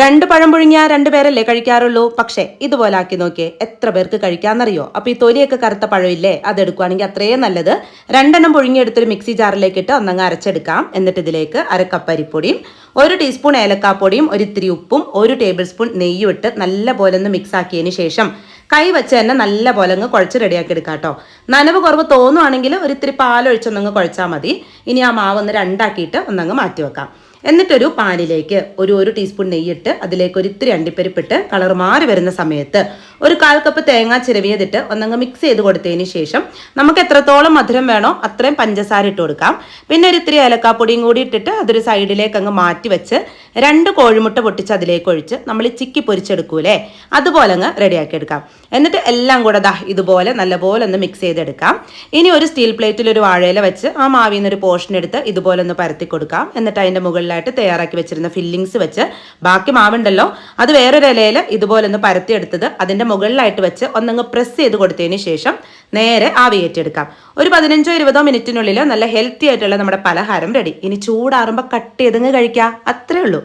രണ്ട് പഴം പുഴുങ്ങിയാൽ രണ്ട് പേരല്ലേ കഴിക്കാറുള്ളൂ? പക്ഷേ ഇതുപോലെ ആക്കി നോക്കിയേ എത്ര പേർക്ക് കഴിക്കാന്നറിയോ? അപ്പൊ ഈ തൊലിയൊക്കെ കറുത്ത പഴമില്ലേ? അതെടുക്കുവാണെങ്കിൽ അത്രയും നല്ലത്. രണ്ടെണ്ണം പുഴുങ്ങിയെടുത്തൊരു മിക്സി ജാറിലേക്ക് ഇട്ട് ഒന്നങ്ങ് അരച്ചെടുക്കാം. എന്നിട്ട് ഇതിലേക്ക് അരക്കപ്പ് അരിപ്പൊടിയും ഒരു ടീസ്പൂൺ ഏലക്കാപ്പൊടിയും ഒരു ഇത്തിരി ഉപ്പും ഒരു ടേബിൾ സ്പൂൺ നെയ്യും ഇട്ട് നല്ല പോലെ ഒന്ന് മിക്സ് ആക്കിയതിന് ശേഷം കൈ വെച്ച് തന്നെ നല്ല പോലെ അങ്ങ് കുഴച്ച് റെഡിയാക്കി എടുക്കാം കേട്ടോ. നനവ് കുറവ് തോന്നുവാണെങ്കിൽ ഒരു ഇത്തിരി പാലൊഴിച്ചൊന്നങ്ങ് കുഴച്ചാൽ മതി. ഇനി ആ മാവ് ഒന്ന് രണ്ടാക്കിയിട്ട് ഒന്നങ്ങ് മാറ്റി വെക്കാം. എന്നിട്ടൊരു പാനിലേക്ക് ഒരു ഒരു ടീസ്പൂൺ നെയ്യിട്ട് അതിലേക്ക് ഒരു ഇത്തിരി അണ്ടിപ്പരിപ്പിട്ട് കളർ മാറി വരുന്ന സമയത്ത് ഒരു കാൽ കപ്പ് തേങ്ങ ചിരവിയതിട്ട് ഒന്നങ്ങ് മിക്സ് ചെയ്ത് കൊടുത്തതിന് ശേഷം നമുക്ക് എത്രത്തോളം മധുരം വേണോ അത്രയും പഞ്ചസാര ഇട്ട് കൊടുക്കാം. പിന്നെ ഒരു ഇത്തിരി ഏലക്കാപ്പൊടിയും കൂടി ഇട്ടിട്ട് അതൊരു സൈഡിലേക്ക് അങ്ങ് മാറ്റി വെച്ച് രണ്ട് കോഴിമുട്ട പൊട്ടിച്ച് അതിലേക്ക് ഒഴിച്ച് നമ്മൾ ചിക്കി പൊരിച്ചെടുക്കൂലേ? അതുപോലെ അങ്ങ് റെഡിയാക്കി എടുക്കാം എന്നിട്ട് എല്ലാം കൂടെ ദാ ഇതുപോലെ നല്ലപോലെ ഒന്ന് മിക്സ് ചെയ്തെടുക്കാം. ഇനി ഒരു സ്റ്റീൽ പ്ലേറ്റിൽ ഒരു വാഴയില വെച്ച് ആ മാവിൽ നിന്ന് ഒരു പോർഷൻ എടുത്ത് ഇതുപോലെ ഒന്ന് പരത്തി കൊടുക്കാം. എന്നിട്ട് അതിന്റെ മുകളിലായിട്ട് തയ്യാറാക്കി വെച്ചിരുന്ന ഫില്ലിങ്സ് വെച്ച് ബാക്കി മാവുണ്ടല്ലോ അത് വേറൊരു ഇലയിൽ ഇതുപോലെ ഒന്ന് പരത്തി പരത്തിയെടുത്തത് അതിന്റെ മുകളിലായിട്ട് വെച്ച് ഒന്നങ്ങ് പ്രസ് ചെയ്ത് കൊടുത്തതിന് ശേഷം നേരെ ആവിയേറ്റെടുക്കാം ഒരു പതിനഞ്ചോ ഇരുപതോ മിനിറ്റിനുള്ളിൽ നല്ല ഹെൽത്തി ആയിട്ടുള്ള നമ്മുടെ പലഹാരം റെഡി ഇനി ചൂടാറുമ്പോൾ കട്ട് ചെയ്തങ്ങ് കഴിക്കാം. അത്രേ ഉള്ളൂ.